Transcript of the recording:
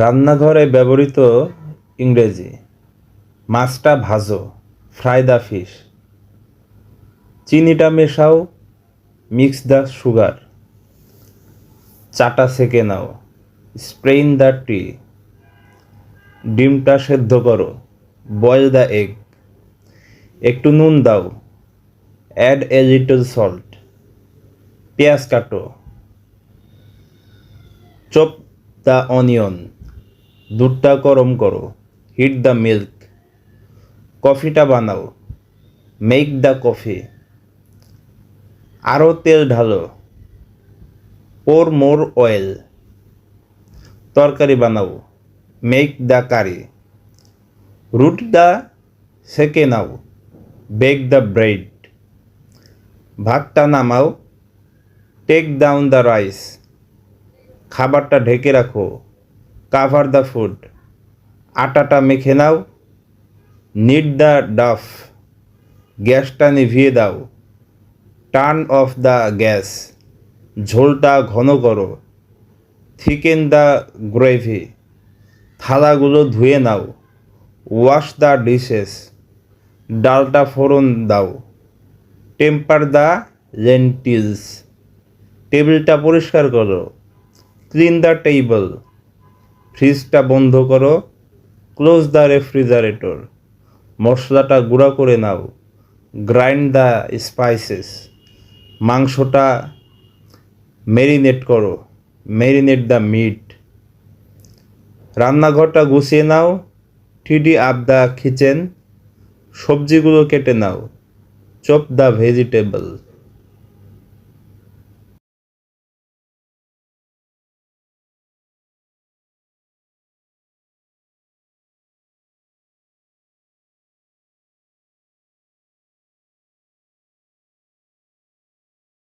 রান্নাঘরে ব্যবহৃত ইংরেজি, মাছটা ভাজো, ফ্রাই দ্য ফিশ। চিনিটা মেশাও, মিক্স দ্য সুগার। চাটা সেকে নাও, স্প্রেইন দ্য টি। ডিমটা সেদ্ধ করো, বয়েল দ্য এগ। একটু নুন দাও, অ্যাড এ লিটল সল্ট। পেঁয়াজ কাটো। Chop the onion. দুধটা গরম করো। হিট দ্য মিল্ক কফিটা বানাও। মেক দ্য কফি আরও তেল ঢালো। পোর মোর অয়েল তরকারি বানাও। Make the curry roast the সেকে নাও। বেক দ্য ব্রেড ভাতটা নামাও। টেক ডাউন দ্য রাইস খাবারটা ঢেকে রাখো। কাভার দ্য ফুড আটাটা মেখে নাও। নিড দ্য ডাফ গ্যাসটা নিভিয়ে দাও। টার্ন অফ দ্য গ্যাস ঝোলটা ঘন করো। থিকেন দ্য গ্রেভি থালাগুলো ধুয়ে নাও। ওয়াশ দ্য ডিশেস ডালটা ফোড়ন দাও। টেম্পার দ্য লেন্টিলস টেবিলটা পরিষ্কার করো। ক্লিন দ্য টেবিল ফ্রিজটা বন্ধ করো। ক্লোজ দ্য রেফ্রিজারেটর মশলাটা গুঁড়া করে নাও। গ্রাইন্ড দ্য স্পাইসেস মাংসটা মেরিনেট করো। মেরিনেট দ্য মিট রান্নাঘরটা গুছিয়ে নাও। টিডি আপ দ্য কিচেন সবজিগুলো কেটে নাও। Chop the vegetable